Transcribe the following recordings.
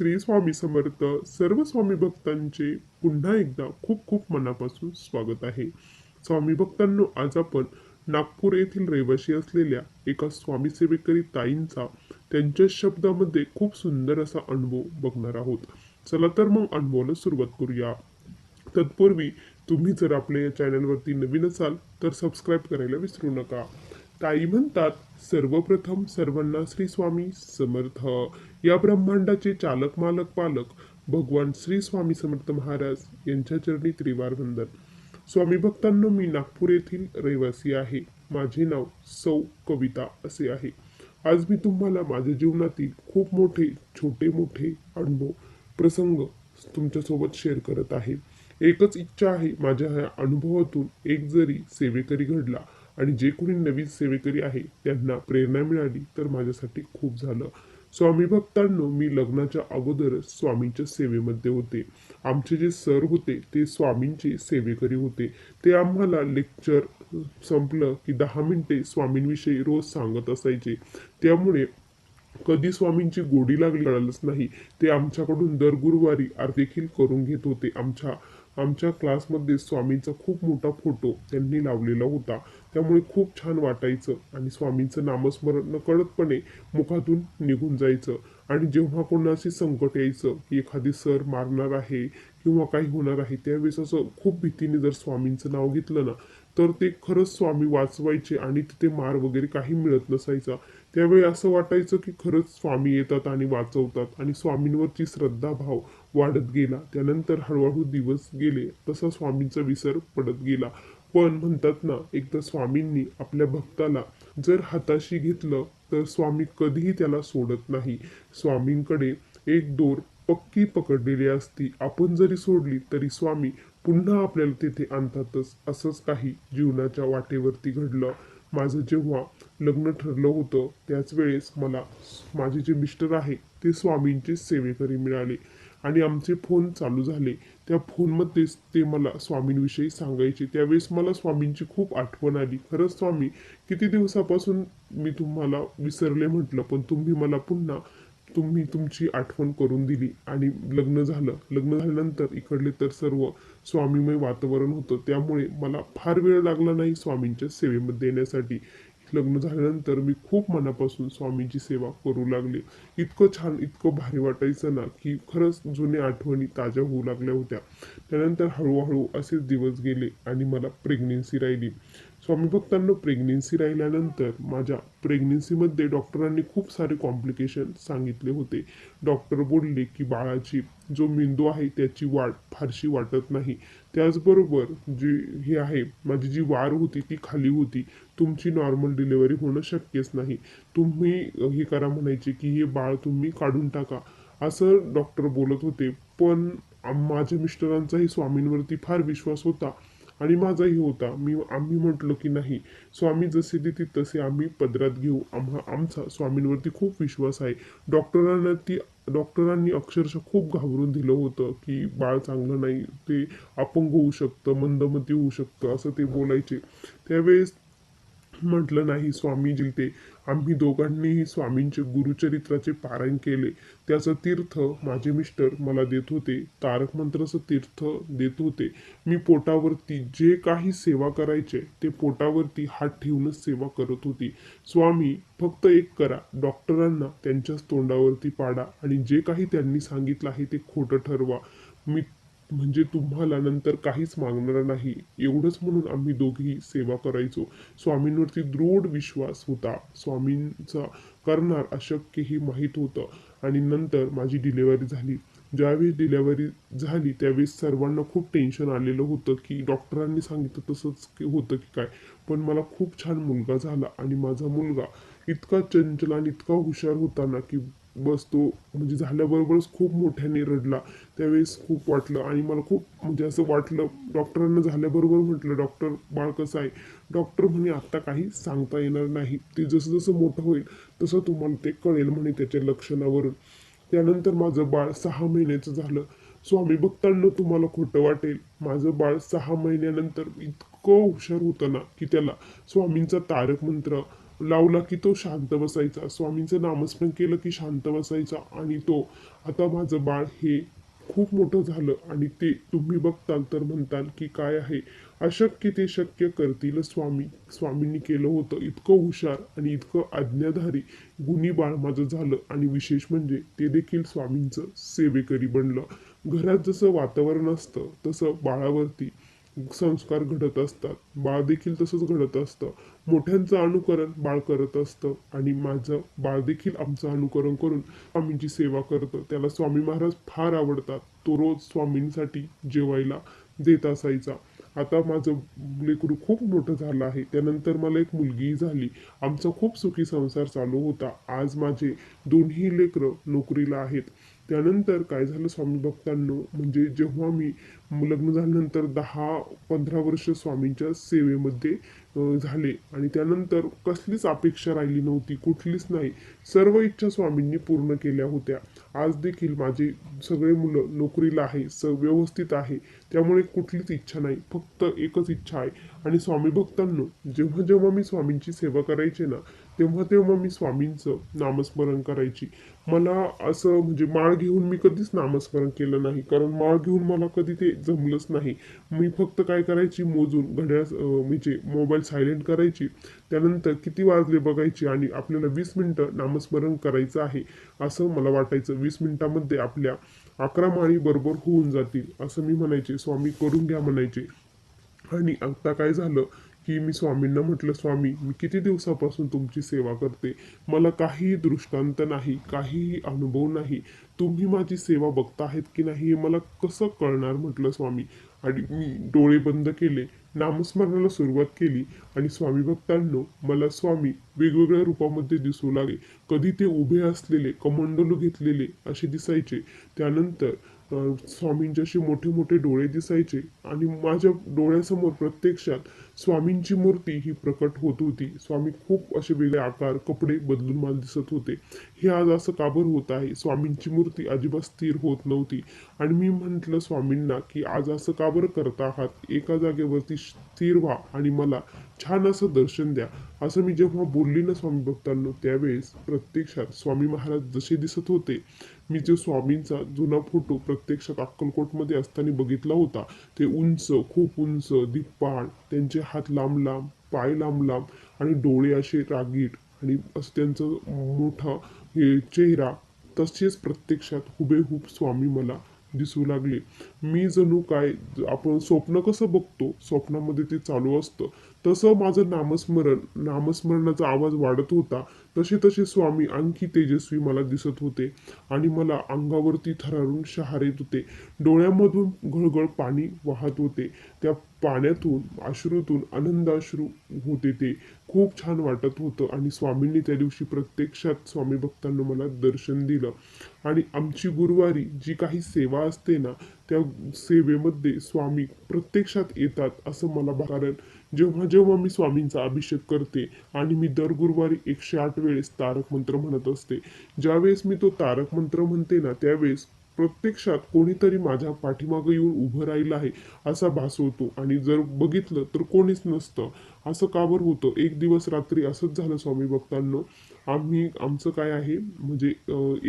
श्री स्वामी समर्थ सर्व स्वामी भक्तांचे पुन्हा एकदा खूप खूप मनापासून स्वागत आहे. स्वामी भक्तांनो आज आपण नागपूर येथील रहिवासी असलेल्या एका स्वामी सेवेकरी ताईंचा त्यांच्या शब्दामध्ये खूप सुंदर असा अनुभव बघणार आहोत. चला तर मग अनुभवाला सुरुवात करूया. तत्पूर्वी तुम्ही जर आपल्या या चॅनलवरती नवीन असाल तर सबस्क्राईब करायला विसरू नका. ताई म्हणतात सर्वप्रथम सर्वांना श्री स्वामी समर्थ. या ब्रह्मांडाचे चालक मालक पालक भगवान श्री स्वामी समर्थ महाराज यांच्या चरणी त्रिवार वंदन स्वामी भक्तांना मी नागपूर येथील रहिवासी आहे. माझे नाव सौ कविता असे आहे. आज मी तुम्हाला माझ्या जीवनातील खूप मोठे छोटे मोठे अनुभव प्रसंग तुमच्यासोबत शेअर करत आहे. एकच इच्छा आहे माझ्या ह्या अनुभवातून एक जरी सेवेकरी घडला आणि जे कोणी नवीन सेवेकरी आहे त्यांना प्रेरणा मिळाली तर माझ्यासाठी खूप झालं. स्वामी भक्तांनो मी लग्नाच्या अगोदरच स्वामींच्या सेवेमध्ये होते. आमचे जे सर होते ते स्वामींचे सेवेकरी होते. ते आम्हाला लेक्चर संपलं की दहा मिनिटे स्वामींविषयी रोज सांगत असायचे. त्यामुळे कधी स्वामींची गोडी लागली कळालंच नाही. ते आमच्याकडून दर गुरुवारी देखील करून घेत होते. आमच्या आमच्या क्लासमध्ये स्वामींचा खूप मोठा फोटो त्यांनी लावलेला होता. त्यामुळे खूप छान वाटायचं आणि स्वामींचं नामस्मरण कळतपणे मुखातून निघून जायचं. आणि जेव्हा कोणाशी संकट यायचं की एखादी सर मारणार आहे किंवा काही होणार आहे त्यावेळेस असं खूप भीतीने जर स्वामींचं नाव घेतलं ना तर ते खरंच स्वामी वाचवायचे आणि तिथे मार वगैरे काही मिळत नसायचा. त्यावेळी असं वाटायचं की खरंच स्वामी येतात आणि वाचवतात आणि स्वामींवरची श्रद्धाभाव वाढत गेला. त्यानंतर हळूहळू दिवस गेले तसा स्वामींचा विसर पडत गेला. पण म्हणतात ना एकदा स्वामींनी आपल्या भक्ताला जर हाताशी घेतलं तर स्वामी कधीही त्याला सोडत नाही. स्वामींकडे एक दोर पक्की पकडलेली असती. आपण जरी सोडली तरी स्वामी पुन्हा आपल्याला तिथे आणतातच. असंच काही जीवनाच्या वाटेवरती घडलं. माझं जेव्हा लग्न ठरलं होतं त्याच वेळेस मला माझे जे मिस्टर आहे ते स्वामींचे सेवेकरी मिळाले आणि आमचे फोन चालू झाले. त्या फोनमध्येच ते मला स्वामींविषयी सांगायचे. त्यावेळेस मला स्वामींची खूप आठवण आली. खरंच स्वामी किती दिवसापासून मी तुम्हाला विसरले म्हटलं पण तुम्ही मला पुन्हा तुम्ही तुमची आठवण करून दिली आणि लग्न झालं. लग्न झाल्यानंतर इकडले तर सर्व स्वामीमय वातावरण होतं. त्यामुळे मला फार वेळ लागला नाही स्वामींच्या सेवेमध्ये येण्यासाठी लग्न झाल्यानंतर मी खूप मनापासून स्वामींची सेवा करू लागले. इतकं छान इतकं भारी वाटायचं ना की खरंच जुन्या आठवणी ताज्या होऊ लागल्या होत्या. त्यानंतर हळूहळू असेच दिवस गेले आणि मला प्रेग्नेन्सी राहिली. स्वामी भक्तांना प्रेग्नेन्सी राहिल्यानंतर माझ्या प्रेग्नेन्सीमध्ये डॉक्टरांनी खूप सारे कॉम्प्लिकेशन सांगितले होते. डॉक्टर बोलले की बाळाची जो मेंदू आहे त्याची वाढ फारशी वाटत नाही. त्याचबरोबर जी हे आहे माझी जी वार होती ती खाली होती. तुमची नॉर्मल डिलेवरी होणं शक्यच नाही. तुम्ही हे करा म्हणायचे की हे बाळ तुम्ही काढून टाका. असं डॉक्टर बोलत होते. पण माझ्या मिस्टरांचाही स्वामींवरती फार विश्वास होता. आणि माझाही होता. मी आम्ही म्हटलं की नाही. स्वामी जसे देतील तसे आम्ही पदरात घेऊ. आम्हा आमचा स्वामींवरती खूप विश्वास आहे. डॉक्टरांना ती डॉक्टरांनी अक्षरशः खूप घाबरून दिलं होतं की बाळ चांगलं नाही ते अपंग होऊ शकतं मंदमती होऊ शकतं असं ते बोलायचे. त्यावेळेस म्हटलं नाही स्वामी जिलते. आम्ही दोघांनीही स्वामींचे गुरुचरित्राचे पारायण केले. त्याचं तीर्थ माझे मिस्टर मला देत होते. तारक मंत्राचं तीर्थ देत होते. मी पोटावरती जे काही सेवा करायचे ते पोटावरती हात ठेवूनच सेवा करत होती. स्वामी फक्त एक करा. डॉक्टरांना त्यांच्याच तोंडावरती पाडा आणि जे काही त्यांनी सांगितलं आहे ते खोटं ठरवा. मी म्हणजे तुम्हाला नंतर काहीच मागणार नाही. एवढंच म्हणून आम्ही दोघेही सेवा करायचो. स्वामींवरती दृढ विश्वास होता. स्वामींचा करणार अशक्य हे माहीत होतं. आणि नंतर माझी डिलेवरी झाली. ज्यावेळी डिलेवरी झाली त्यावेळेस सर्वांना खूप टेन्शन आलेलं होतं की डॉक्टरांनी सांगितलं तसंच होतं की काय. पण मला खूप छान मुलगा झाला आणि माझा मुलगा इतका चंचल आणि इतका हुशार होता ना की बस तो म्हणजे झाल्याबरोबरच खूप मोठ्याने रडला. त्यावेळेस खूप वाटलं. आणि मला खूप म्हणजे असं वाटलं डॉक्टरांना झाल्याबरोबर म्हटलं डॉक्टर बाळ कसं आहे? डॉक्टर म्हणे आत्ता काही सांगता येणार नाही. ते जसं जसं मोठं होईल तसं तुम्हाला ते कळेल म्हणे त्याच्या लक्षणावरून. त्यानंतर माझं बाळ सहा महिन्याचं झालं. स्वामी भक्तांना तुम्हाला खोटं वाटेल. माझं बाळ सहा महिन्यानंतर इतकं हुशार होतं ना की त्याला स्वामींचा तारक मंत्र लावला की तो शांत बसायचा. स्वामींचं नामस्मरण केलं की शांत बसायचा. आणि तो आता माझं बाळ हे खूप मोठं झालं आणि ते तुम्ही बघताल तर म्हणताल की काय आहे. अशक्य ते शक्य करतील स्वामी. स्वामींनी केलं होतं. इतकं हुशार आणि इतकं आज्ञाधारी गुणी बाळ माझं झालं. आणि विशेष म्हणजे ते देखील स्वामींचं सेवेकरी बनलं. घरात जसं वातावरण असतं तसं बाळावरती संस्कार घडत असतात. बाळ देखील तसंच घडत असतं. मोठ्यांचं अनुकरण बाळ करत असतं. आणि माझं बाळ देखील आमचं अनुकरण करून स्वामींची सेवा करतं. त्याला स्वामी महाराज फार आवडतात. तो रोज स्वामींसाठी जेवायला देत असायचा. आता माझं लेकरू खूप मोठं झालं आहे. त्यानंतर मला एक मुलगीही झाली. आमचा खूप सुखी संसार चालू होता. आज माझे दोन्ही लेकरं नोकरीला आहेत. त्यानंतर काय झालं स्वामी भक्तांनो? म्हणजे जेव्हा मी लग्न झाल्यानंतर दहा पंधरा वर्ष स्वामींच्या सेवेमध्ये झाले. आणि त्यानंतर कसलीच अपेक्षा राहिली नव्हती कुठलीच नाही. सर्व इच्छा स्वामींनी पूर्ण केल्या होत्या. आज देखील माझे सगळे मुलं नोकरीला आहे स व्यवस्थित आहे त्यामुळे कुठलीच इच्छा नाही फक्त एकच इच्छा आहे. आणि स्वामी भक्तांनो जेव्हा जेव्हा मी स्वामींची सेवा करायचे ना तेव्हा तेव्हा मी स्वामींचं नामस्मरण करायची. मला असं म्हणजे माळ घेऊन मी कधीच नामस्मरण केलं नाही. कारण माळ घेऊन मला कधी ते जमलंच नाही. मी फक्त काय करायची? मोजून घड्याळ म्हणजे मोबाईल सायलेंट करायची. त्यानंतर किती वाजले बघायची आणि आपल्याला वीस मिनटं नामस्मरण करायचं आहे. असं मला वाटायचं. वीस मिनिटामध्ये आपल्या अकरा माळी बरोबर होऊन जातील. असं मी म्हणायचे. स्वामी करून घ्या म्हणायचे. आणि आता काय झालं? की मी स्वामींना म्हटलं स्वामी मी किती दिवसापासून तुमची सेवा करते? मला काहीही दृष्टांत नाही काहीही अनुभव नाही. तुम्ही माझी सेवा बघता आहेत की नाही हे मला कसं कळणार? म्हटलं स्वामी. आणि मी डोळे बंद केले नामस्मरणाला सुरुवात केली. आणि स्वामी भक्तांनो मला स्वामी वेगवेगळ्या रूपामध्ये दिसू लागले कधी ते उभे असलेले कमंडलू घेतलेले असे दिसायचे. त्यानंतर अं, स्वामींचे मोठे मोठे डोळे दिसायचे आणि माझ्या डोळ्यासमोर प्रत्यक्षात स्वामींची मूर्ती ही प्रकट होत होती. स्वामी खूप असे वेगळे आकार कपडे बदलून मला दिसत होते. हे आज असं काबर होत आहे? स्वामींची मूर्ती अजिबात स्थिर होत नव्हती. आणि मी म्हटलं स्वामींना की आज असं काबर करता आहात? एका जागेवरती स्थिर व्हा आणि मला छान असं दर्शन द्या. असं मी जेव्हा बोलली ना स्वामी भक्तांनो त्यावेळेस प्रत्यक्षात स्वामी महाराज जसे दिसत होते. मी जो स्वामींचा जुना फोटो प्रत्यक्षात अक्कलकोटमध्ये असताना बघितला होता ते उंच खूप उंच दिप्पाड त्यांचे हात लांब लांब पाय लांब लांब आणि डोळे असे रागीट आणि असं त्यांचं मोठा हे चेहरा तसेच प्रत्यक्षात हुबेहूब स्वामी मला दिसू लागले. मी जणू काय आपण स्वप्न कसं बघतो? स्वप्नामध्ये ते चालू असतं. तसं माझं नामस्मरण नामस्मरणाचा आवाज वाढत होता. तसे तसे स्वामी आणखी तेजस्वी मला दिसत होते आणि मला अंगावरती थरारून शहारीत होते डोळ्यामधून घळघळ पाणी वाहत होते. त्या पाण्यातून अश्रूतून आनंदाश्रू होते ते. खूप छान वाटत होतं आणि स्वामींनी त्या दिवशी प्रत्यक्षात स्वामी भक्तांना मला दर्शन दिलं. आणि आमची गुरुवारी जी काही सेवा असते ना त्या सेवेमध्ये स्वामी प्रत्यक्षात येतात असं मला कारण जेव्हा जेव्हा मी स्वामींचा अभिषेक करते आणि मी दर गुरुवारी एकशे आठ वेळेस तारक मंत्र म्हणत असते ज्यावेळेस मी तो तारक मंत्र म्हणते ना त्यावेळेस प्रत्यक्षात कोणीतरी माझ्या पाठीमागं येऊन उभं राहिलं आहे असा भास होतो. आणि जर बघितलं तर कोणीच नसतं. असं का बरं होतं? एक दिवस रात्री असंच झालं स्वामी भक्तांनो. आम्ही आमचं काय आहे? म्हणजे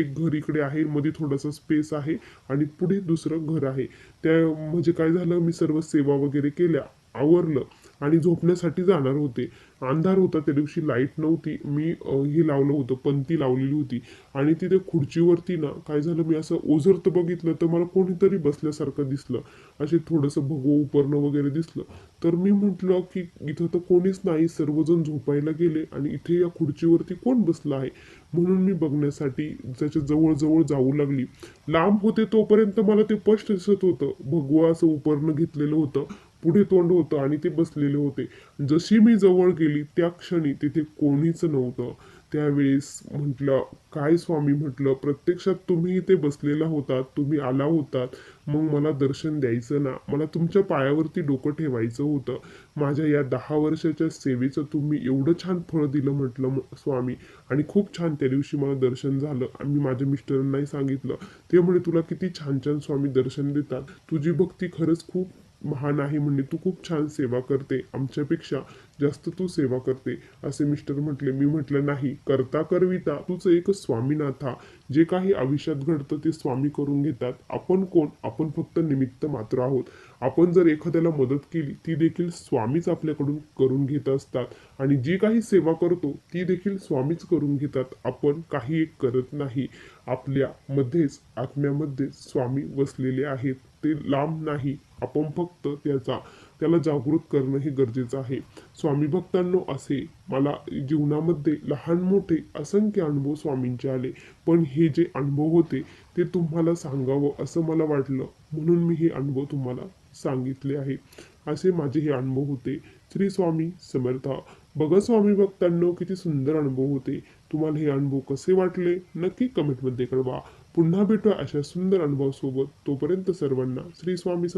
एक घर इकडे आहे मध्ये थोडासा स्पेस आहे आणि पुढे दुसरं घर आहे. त्या म्हणजे काय झालं? मी सर्व सेवा वगैरे केल्या आवरलं. आणि झोपण्यासाठी जाणार होते. अंधार होता त्या दिवशी लाइट नव्हती. मी हे लावलं होतं पंती लावलेली होती. आणि तिथे खुर्चीवरती ना काय झालं मी असं ओझरतं बघितलं तर मला कोणीतरी बसल्यासारखं दिसलं. असे थोडंसं भगवं उपरणं वगैरे दिसलं. तर मी म्हटलं की इथं तर कोणीच नाही. सर्वजण झोपायला गेले आणि इथे या खुर्चीवरती कोण बसलं आहे? म्हणून मी बघण्यासाठी त्याच्या जवळजवळ जाऊ लागली. लांब होते तोपर्यंत मला ते स्पष्ट दिसत होतं. भगवं असं उपरणं घेतलेलं होतं. पुढे तोंड होतं आणि ते बसलेले होते. जशी मी जवळ गेली त्या क्षणी तिथे कोणीच नव्हतं. त्यावेळेस म्हटलं काय स्वामी? म्हटलं प्रत्यक्षात तुम्ही इथे बसलेला होतात तुम्ही आला होतात. मग मला दर्शन द्यायचं ना? मला तुमच्या पायावरती डोकं ठेवायचं होतं. माझ्या या दहा वर्षाच्या सेवेचं तुम्ही एवढं छान फळ दिलं म्हटलं स्वामी. आणि खूप छान त्या दिवशी मला दर्शन झालं. आणि मी माझ्या मिस्टरांनाही सांगितलं. ते म्हणे तुला किती छान छान स्वामी दर्शन देतात. तुझी भक्ती खरंच खूप महान आहे म्हणजे तू खूप छान सेवा करते. आमच्यापेक्षा जास्त तू सेवा करते. असे मिस्टर म्हटले. मी म्हटलं नाही. करता करविता तूच एक स्वामीनाथा जे काही आयुष्यात घडतं ते स्वामी करून घेतात. आपण कोण? आपण फक्त निमित्त मात्र आहोत. आपण जर एखाद्याला मदत केली ती देखील स्वामीच आपल्याकडून करून घेत असतात. आणि जी काही सेवा करतो ती देखील स्वामीच करून घेतात. आपण काही एक करत नाही. आपल्या मध्येच आत्म्यामध्ये स्वामी वसलेले आहेत. ते लांब नाही. आपण फक्त त्याचा त्याला जागृत करणं हे गरजेचं आहे. स्वामी भक्तांनो असे मला जीवनामध्ये लहान मोठे असंख्य अनुभव स्वामींचे आले. पण हे जे अनुभव होते ते तुम्हाला सांगावं असं मला वाटलं. म्हणून मी हे अनुभव तुम्हाला सांगितले आहे. असे माझे हे अनुभव होते. श्री स्वामी समर्थ. बघा स्वामी भक्तांनो किती सुंदर अनुभव होते. तुम्हाला हे अनुभव कसे वाटले? नक्की कमेंटमध्ये कळवा. पुन्हा भेटूया अशा सुंदर अनुभवासोबत. तोपर्यंत सर्वांना श्री स्वामी